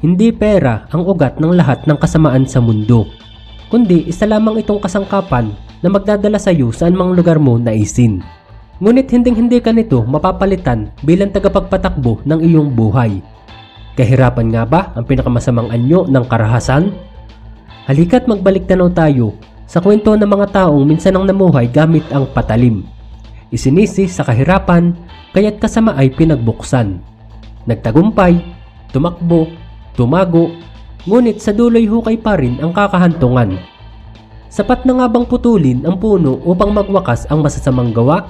hindi pera ang ugat ng lahat ng kasamaan sa mundo, kundi isa lamang itong kasangkapan na magdadala sa iyo saan mang lugar mo naisin. Ngunit hinding-hindi ka nito mapapalitan bilang tagapagpatakbo ng iyong buhay. Kahirapan nga ba ang pinakamasamang anyo ng karahasan? Halika't magbalik tanaw tayo sa kwento ng mga taong minsan ang namuhay gamit ang patalim. Isinisi sa kahirapan, kaya't kasama ay pinagbuksan. Nagtagumpay, tumakbo, tumago, ngunit sa duloy hukay pa rin ang kakahantungan. Sapat na nga bang putulin ang puno upang magwakas ang masasamang gawa?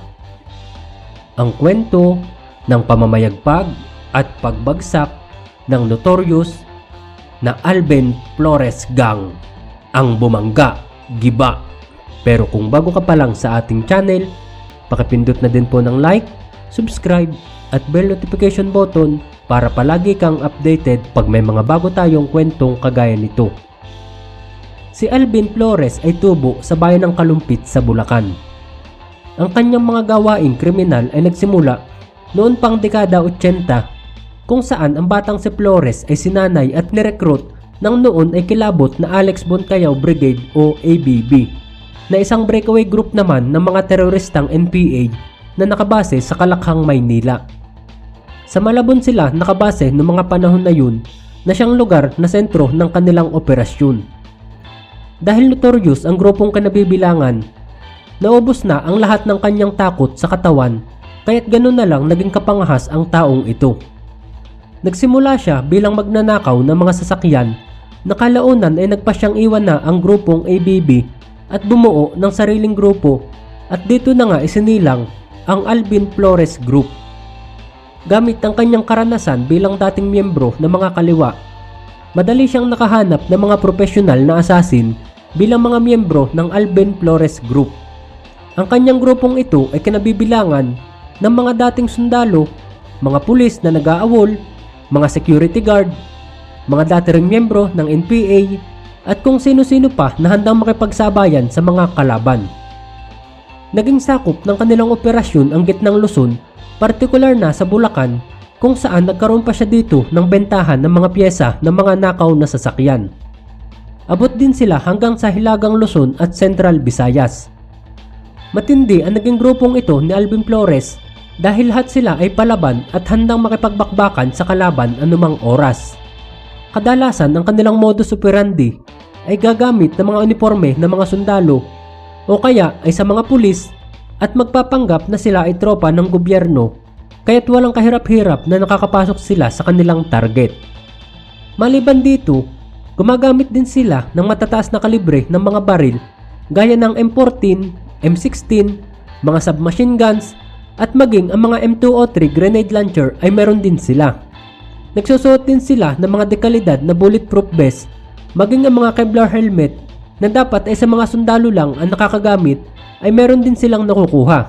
Ang kwento ng pamamayagpag at pagbagsak ng notorious na Alben Flores Gang ang bumangga, giba. Pero kung bago ka pa lang sa ating channel, pakipindot na din po ng like, subscribe at bell notification button para palagi kang updated pag may mga bago tayong kwentong kagaya nito. Si Alvin Flores ay tubo sa bayan ng Kalumpit sa Bulacan. Ang kanyang mga gawaing kriminal ay nagsimula noon pang dekada 80 kung saan ang batang si Flores ay sinanay at nirecruit ng noon ay kilabot na Alex Boncayaw Brigade o ABB na isang breakaway group naman ng mga teroristang NPA na nakabase sa Kalakhang, Maynila. Sa Malabon sila nakabase noong mga panahon na yun na siyang lugar na sentro ng kanilang operasyon. Dahil notorious ang grupong kanabibilangan, naubos na ang lahat ng kanyang takot sa katawan kaya't ganun na lang naging kapangahas ang taong ito. Nagsimula siya bilang magnanakaw ng mga sasakyan na kalaunan ay nagpasyang iwan na ang grupong ABB at bumuo ng sariling grupo at dito na nga isinilang ang Alvin Flores Group. Gamit ang kanyang karanasan bilang dating miyembro ng mga kaliwa, madali siyang nakahanap ng mga profesional na assassin bilang mga miyembro ng Alvin Flores Group. Ang kanyang grupong ito ay kinabibilangan ng mga dating sundalo, mga pulis na nag-aawol, mga security guard, mga dati ring miyembro ng NPA at kung sino-sino pa na handang makipagsabayan sa mga kalaban. Naging sakop ng kanilang operasyon ang gitnang Luzon, partikular na sa Bulacan kung saan nagkaroon pa siya dito ng bentahan ng mga pyesa ng mga nakaw na sasakyan. Abot din sila hanggang sa Hilagang Luzon at Central Visayas. Matindi ang naging grupong ito ni Alvin Flores dahil lahat sila ay palaban at handang makipagbakbakan sa kalaban anumang oras. Kadalasan ang kanilang modus operandi ay gagamit ng mga uniforme ng mga sundalo o kaya ay sa mga pulis at magpapanggap na sila ay tropa ng gobyerno kaya't walang kahirap-hirap na nakakapasok sila sa kanilang target. Maliban dito, gumagamit din sila ng matataas na kalibre ng mga baril gaya ng M14, M16, mga submachine guns at maging ang mga M203 grenade launcher ay meron din sila. Nagsusuot din sila ng mga dekalidad na bulletproof vest maging ang mga Kevlar helmet na dapat ay sa mga sundalo lang ang nakakagamit ay meron din silang nakukuha.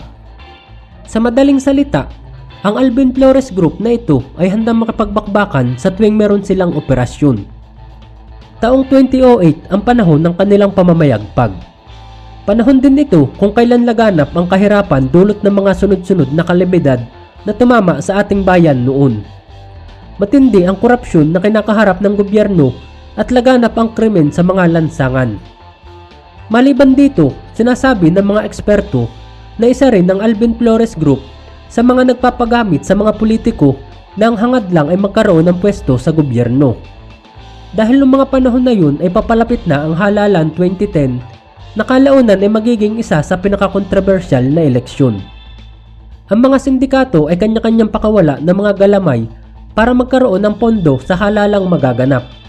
Sa madaling salita, ang Alvin Flores Group na ito ay handang makapagbakbakan sa tuwing meron silang operasyon. Taong 2008 ang panahon ng kanilang pamamayagpag. Panahon din ito kung kailan laganap ang kahirapan dulot ng mga sunod-sunod na kalamidad na tumama sa ating bayan noon. Matindi ang korupsyon na kinakaharap ng gobyerno at laganap ang krimen sa mga lansangan. Maliban dito, sinasabi ng mga eksperto na isa rin ng Alvin Flores Group sa mga nagpapagamit sa mga politiko na ang hangad lang ay magkaroon ng pwesto sa gobyerno. Dahil noong mga panahon na yun ay papalapit na ang halalan 2010 na kalaunan ay magiging isa sa pinakakontrobersyal na eleksyon. Ang mga sindikato ay kanya-kanyang pakawala ng mga galamay para magkaroon ng pondo sa halalang magaganap.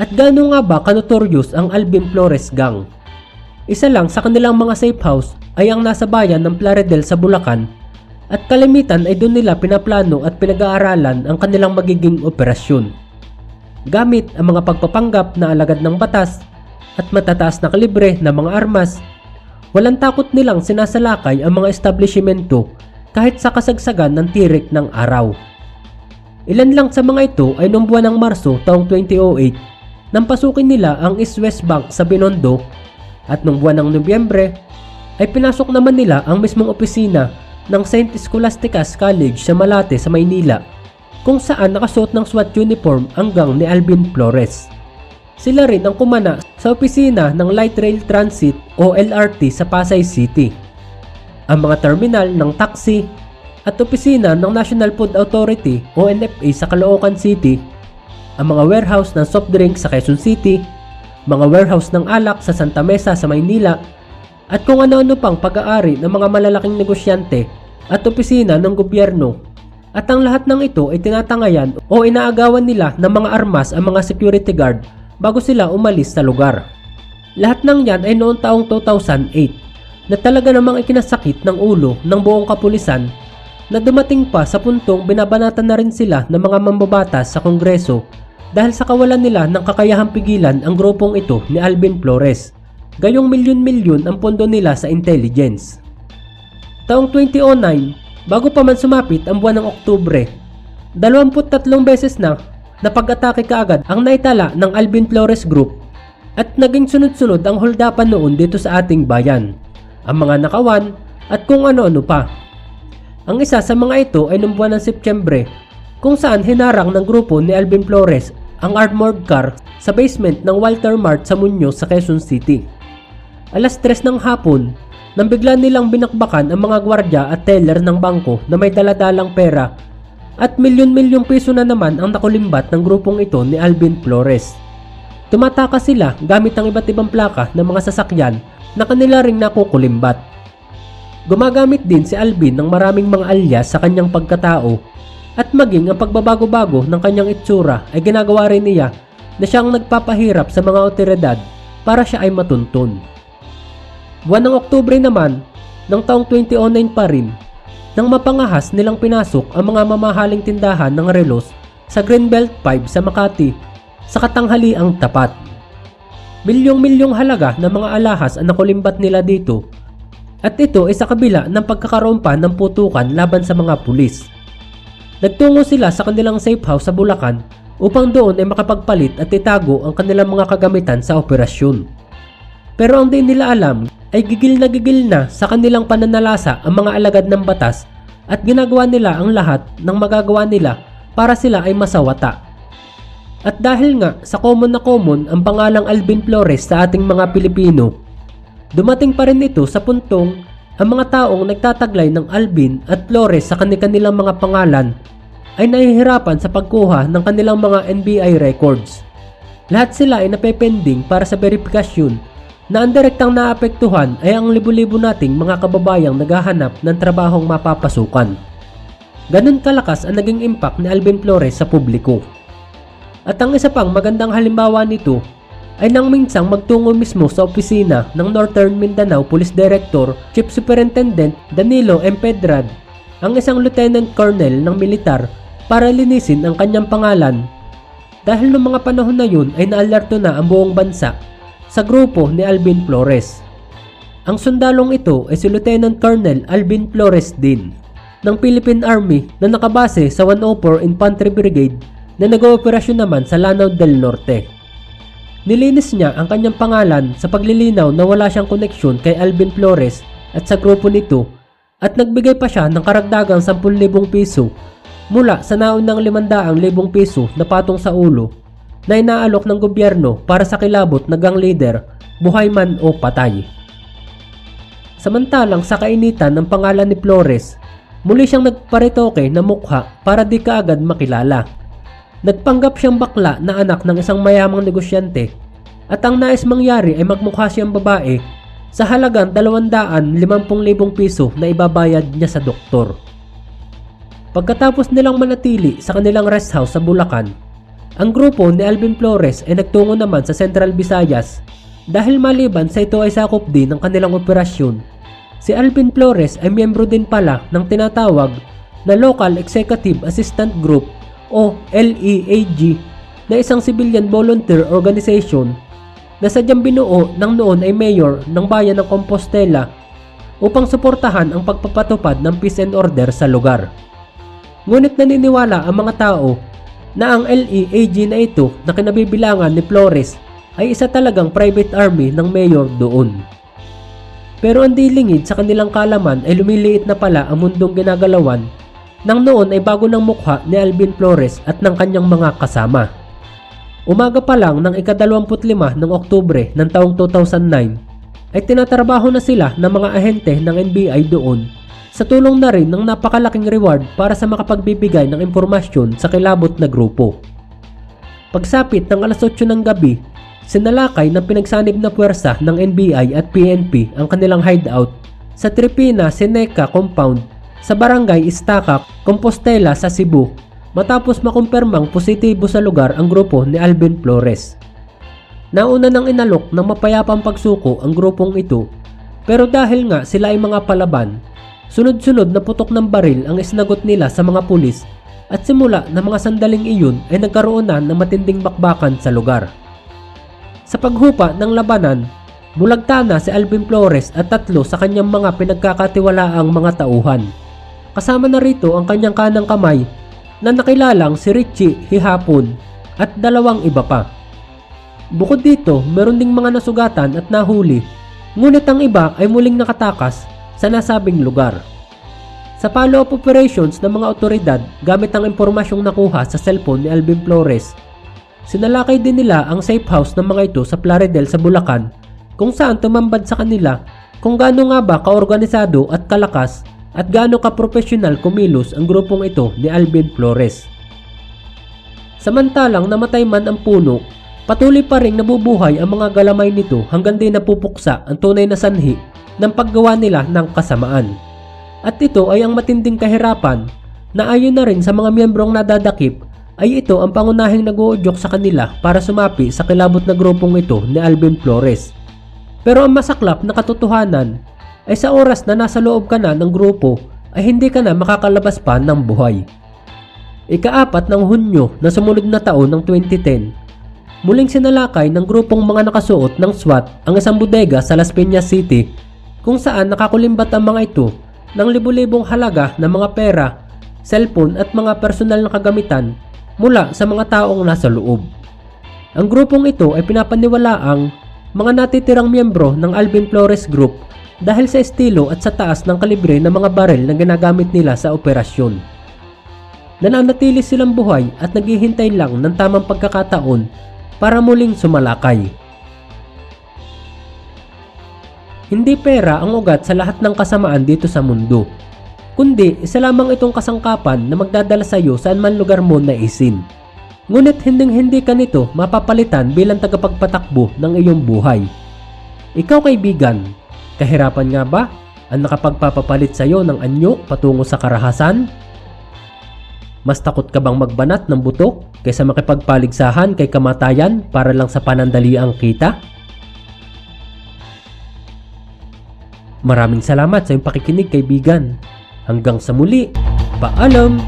At gaano nga ba kanotorious ang Alvin Flores Gang? Isa lang sa kanilang mga safe house ay ang nasa bayan ng Plaridel sa Bulacan at kalimitan ay doon nila pinaplano at pinag-aaralan ang kanilang magiging operasyon. Gamit ang mga pagpapanggap na alagad ng batas at matataas na kalibre na mga armas, walang takot nilang sinasalakay ang mga establishmento kahit sa kasagsagan ng tirik ng araw. Ilan lang sa mga ito ay noong buwan ng Marso taong 2008 nang pasukin nila ang East West Bank sa Binondo at noong buwan ng Nobyembre ay pinasok naman nila ang mismong opisina ng St. Scholastica's College sa Malate sa Maynila kung saan nakasuot ng SWAT uniform ang gang ni Alvin Flores. Sila rin ang kumana sa opisina ng Light Rail Transit o LRT sa Pasay City. Ang mga terminal ng taxi at opisina ng National Food Authority o NFA sa Caloocan City, ang mga warehouse ng soft drinks sa Quezon City, mga warehouse ng alak sa Santa Mesa sa Maynila, at kung ano-ano pang pag-aari ng mga malalaking negosyante at opisina ng gobyerno. At ang lahat ng ito ay tinatangayan o inaagawan nila ng mga armas ang mga security guard bago sila umalis sa lugar. Lahat ng yan ay noong taong 2008 na talaga namang ikinasakit ng ulo ng buong kapulisan na dumating pa sa puntong binabanatan na rin sila ng mga mambabatas sa kongreso dahil sa kawalan nila ng kakayahang pigilan ang grupong ito ni Alvin Flores. Gayong milyon-milyon ang pondo nila sa intelligence. Taong 2009, bago pa man sumapit ang buwan ng Oktubre, 23 beses na napag-atake kaagad ang naitala ng Alvin Flores Group at naging sunod-sunod ang holdapan noon dito sa ating bayan, ang mga nakawan at kung ano-ano pa. Ang isa sa mga ito ay noong buwan ng Setyembre kung saan hinarang ng grupo ni Alvin Flores ang armored car sa basement ng Walter Mart sa Muñoz sa Quezon City. Alas 3 ng hapon, nang bigla nilang binakbakan ang mga gwardya at teller ng bangko na may daladalang pera at milyon-milyong piso na naman ang nakulimbat ng grupong ito ni Alvin Flores. Tumataka sila gamit ang iba't ibang plaka ng mga sasakyan na kanila ring nakukulimbat. Gumagamit din si Alvin ng maraming mga alias sa kanyang pagkatao at maging ang pagbabago-bago ng kanyang itsura ay ginagawa rin niya na siyang nagpapahirap sa mga otoridad para siya ay matuntun. Buwan ng Oktubre naman, ng taong 2009 pa rin, nang mapangahas nilang pinasok ang mga mamahaling tindahan ng relos sa Greenbelt 5 sa Makati sa katanghali ang tapat. Milyong-milyong halaga ng mga alahas ang nakulimbat nila dito at ito ay sa kabila ng pagkakaroon pa ng putukan laban sa mga pulis. Nagtungo sila sa kanilang safe house sa Bulacan upang doon ay makapagpalit at itago ang kanilang mga kagamitan sa operasyon. Pero ang di nila alam ay gigil na gigil na sa kanilang pananalasa ang mga alagad ng batas at ginagawa nila ang lahat ng magagawa nila para sila ay masawata. At dahil nga sa common na common ang pangalang Alvin Flores sa ating mga Pilipino, dumating pa rin ito sa puntong ang mga taong nagtataglay ng Alvin at Flores sa kanilang mga pangalan ay nahihirapan sa pagkuha ng kanilang mga NBI records. Lahat sila ay napepending para sa verifikasyon na ang direktang naapektuhan ay ang libu-libo nating mga kababayang naghahanap ng trabahong mapapasukan. Ganon kalakas ang naging impact ni Alvin Flores sa publiko. At ang isa pang magandang halimbawa nito ay nang minsang magtungo mismo sa opisina ng Northern Mindanao Police Director Chief Superintendent Danilo M. Pedrad, ang isang Lieutenant Colonel ng militar para linisin ang kanyang pangalan. Dahil noong mga panahon na yun ay naalerto na ang buong bansa sa grupo ni Alvin Flores. Ang sundalong ito ay si Lieutenant Colonel Alvin Flores din ng Philippine Army na nakabase sa 104 Infantry Brigade na nag-ooperasyon naman sa Lanao del Norte. Nilinis niya ang kanyang pangalan sa paglilinaw na wala siyang koneksyon kay Alvin Flores at sa grupo nito at nagbigay pa siya ng karagdagang 10,000 piso mula sa naunang 500,000 piso na patong sa ulo na inaalok ng gobyerno para sa kilabot na gang leader, buhay man o patay. Samantalang sa kainitan ng pangalan ni Flores, muli siyang nagparitoke na mukha para di kaagad makilala. Nagpanggap siyang bakla na anak ng isang mayamang negosyante at ang nais mangyari ay magmukha siyang babae sa halagang 250,000 piso na ibabayad niya sa doktor. Pagkatapos nilang manatili sa kanilang rest house sa Bulacan, ang grupo ni Alvin Flores ay nagtungo naman sa Central Visayas dahil maliban sa ito ay sakop din ng kanilang operasyon. Si Alvin Flores ay miyembro din pala ng tinatawag na Local Executive Assistant Group o LEAG na isang civilian volunteer organization na sadyang binuo ng noon ay mayor ng bayan ng Compostela upang suportahan ang pagpapatupad ng peace and order sa lugar. Ngunit naniniwala ang mga tao na ang LEAG na ito na kinabibilangan ni Flores ay isa talagang private army ng mayor doon. Pero ang dilingid sa kanilang kalaman ay lumiliit na pala ang mundong ginagalawan nang noon ay bago ng mukha ni Alvin Flores at ng kanyang mga kasama. Umaga pa lang ng ika-25 ng Oktubre ng taong 2009 ay tinatrabaho na sila ng mga ahente ng NBI doon sa tulong na rin ng napakalaking reward para sa makapagbibigay ng impormasyon sa kilabot na grupo. Pagsapit ng alas 8 ng gabi, sinalakay ng pinagsanib na puwersa ng NBI at PNP ang kanilang hideout sa Tripina Seneca Compound sa Barangay Estaca, Compostela sa Cebu matapos makumpirmang positibo sa lugar ang grupo ni Alvin Flores. Nauna nang inalok ng mapayapang pagsuko ang grupong ito pero dahil nga sila ay mga palaban, sunod-sunod na putok ng baril ang isnagot nila sa mga pulis at simula ng mga sandaling iyon ay nagkaroon na ng matinding bakbakan sa lugar. Sa paghupa ng labanan, bulagta na si Alvin Flores at tatlo sa kanyang mga pinagkakatiwalaang mga tauhan. Kasama na rito ang kanyang kanang kamay na nakilalang si Richie Hihapon at dalawang iba pa. Bukod dito, meron ding mga nasugatan at nahuli, ngunit ang iba ay muling nakatakas sa nasabing lugar. Sa follow-up operations ng mga otoridad gamit ang impormasyong nakuha sa cellphone ni Alvin Flores, sinalakay din nila ang safe house ng mga ito sa Plaridel sa Bulacan kung saan tumambad sa kanila kung gaano nga ba kaorganisado at kalakas at gaano ka-professional kumilos ang grupong ito ni Alvin Flores. Samantalang namatay man ang puno, patuloy pa rin nabubuhay ang mga galamay nito hanggang di napupuksa ang tunay na sanhi ng paggawa nila ng kasamaan. At ito ay ang matinding kahirapan na ayon na rin sa mga miyembrong nadadakip ay ito ang pangunahing nag-uudyok sa kanila para sumapi sa kilabot na grupong ito ni Alvin Flores. Pero ang masaklap na katotohanan ay sa oras na nasa loob ka na ng grupo ay hindi ka na makakalabas pa ng buhay. Ikaapat ng Hunyo na sumunod na taon ng 2010, muling sinalakay ng grupong mga nakasuot ng SWAT ang isang bodega sa Las Piñas City kung saan nakakulimbat ang mga ito ng libu-libong halaga ng mga pera, cellphone at mga personal na kagamitan mula sa mga taong nasa loob. Ang grupong ito ay pinapaniwalaang mga natitirang miyembro ng Alvin Flores Group dahil sa estilo at sa taas ng kalibre ng mga baril na ginagamit nila sa operasyon. Nananatili silang buhay at naghihintay lang ng tamang pagkakataon para muling sumalakay. Hindi pera ang ugat sa lahat ng kasamaan dito sa mundo, kundi isa lamang itong kasangkapan na magdadala sa iyo saan man lugar mo na isin. Ngunit hinding hindi ka nito mapapalitan bilang tagapagpatakbo ng iyong buhay. Ikaw kaibigan, Kahirapan nga ba ang nakapagpapapalit sa iyo ng anyo patungo sa karahasan? Mas takot ka bang magbanat ng buto kaysa makipagpaligsahan kay kamatayan para lang sa panandaliang kita? Maraming salamat sa iyong pakikinig kaibigan. Hanggang sa muli, paalam!